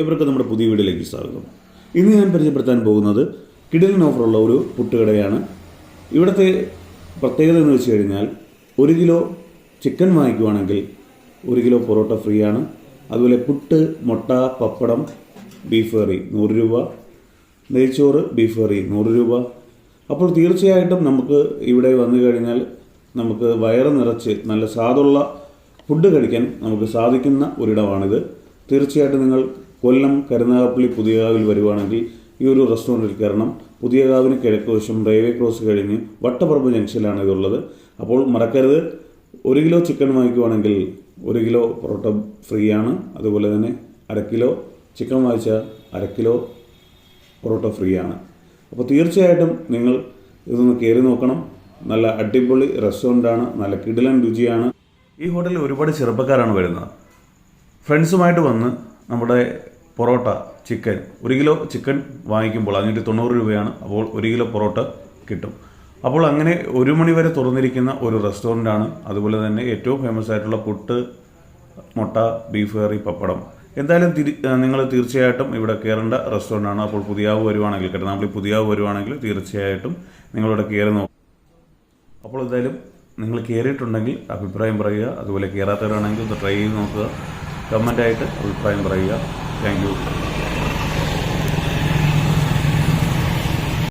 ഏവർക്കും നമ്മുടെ പുതിയ വീഡിയോയിലേക്ക് സ്വാഗതം. ഇന്ന് ഞാൻ പരിചയപ്പെടുത്താൻ പോകുന്നത് കിടലിന് ഓഫറുള്ള ഒരു പുട്ടുകടയാണ്. ഇവിടുത്തെ പ്രത്യേകത എന്ന് വെച്ച് കഴിഞ്ഞാൽ ഒരു കിലോ ചിക്കൻ വാങ്ങിക്കുവാണെങ്കിൽ ഒരു കിലോ പൊറോട്ട ഫ്രീ ആണ് അതുപോലെ പുട്ട് മുട്ട പപ്പടം ബീഫ് കറി നൂറ് രൂപ. നെയ്ച്ചോറ് ബീഫ് കറി നൂറ് രൂപ. അപ്പോൾ തീർച്ചയായിട്ടും നമുക്ക് ഇവിടെ വന്നു കഴിഞ്ഞാൽ നമുക്ക് വയറ് നിറച്ച് നല്ല സ്വാദുള്ള ഫുഡ് കഴിക്കാൻ നമുക്ക് സാധിക്കുന്ന ഒരിടമാണിത്. തീർച്ചയായിട്ടും നിങ്ങൾ കൊല്ലം കരുനാഗപ്പള്ളി പുതിയകാവിൽ വരുവാണെങ്കിൽ ഈ ഒരു റെസ്റ്റോറന്റിൽ കയറണം. പുതിയകാവിന് കിഴക്ക് വശം റെയിൽവേ ക്രോസ് കഴിഞ്ഞ് വട്ടപ്പറമ്പ് ജംഗ്ഷനിലാണ് ഇതുള്ളത്. അപ്പോൾ മറക്കരുത്. ഒരു കിലോ ചിക്കൻ വാങ്ങിക്കുവാണെങ്കിൽ ഒരു കിലോ പൊറോട്ട ഫ്രീ ആണ് അതുപോലെ തന്നെ അര കിലോ ചിക്കൻ വാങ്ങിച്ചാൽ അര കിലോ പൊറോട്ട ഫ്രീ ആണ് അപ്പോൾ തീർച്ചയായിട്ടും നിങ്ങൾ ഇതൊന്ന് കയറി നോക്കണം. നല്ല അടിപൊളി റെസ്റ്റോറന്റാണ് നല്ല കിടിലൻ രുചിയാണ്. ഈ ഹോട്ടലിൽ ഒരുപാട് ചെറുപ്പക്കാരാണ് വരുന്നത്. ഫ്രണ്ട്സുമായിട്ട് വന്ന് നമ്മുടെ പൊറോട്ട ചിക്കൻ. ഒരു കിലോ ചിക്കൻ വാങ്ങിക്കുമ്പോൾ അഞ്ഞൂറ്റി തൊണ്ണൂറ് രൂപയാണ്. അപ്പോൾ ഒരു കിലോ പൊറോട്ട കിട്ടും. അപ്പോൾ അങ്ങനെ ഒരു മണി വരെ തുറന്നിരിക്കുന്ന ഒരു റെസ്റ്റോറന്റാണ് അതുപോലെ തന്നെ ഏറ്റവും ഫേമസ് ആയിട്ടുള്ള പുട്ട് മുട്ട ബീഫ് കറി പപ്പടം. എന്തായാലും തിരി നിങ്ങൾ തീർച്ചയായിട്ടും ഇവിടെ കയറേണ്ട റെസ്റ്റോറന്റാണ് അപ്പോൾ പുതിയാവ് വരുവാണെങ്കിൽ കരുനാമ്പളി പുതിയാവ് വരുവാണെങ്കിൽ തീർച്ചയായിട്ടും നിങ്ങളിവിടെ കയറി നോക്കും. അപ്പോൾ എന്തായാലും നിങ്ങൾ കയറിയിട്ടുണ്ടെങ്കിൽ അഭിപ്രായം പറയുക. അതുപോലെ കയറാത്തവരാണെങ്കിൽ ഒന്ന് ട്രൈ ചെയ്ത് നോക്കുക. കമന്റായിട്ട് അഭിപ്രായം പറയുക. Thank you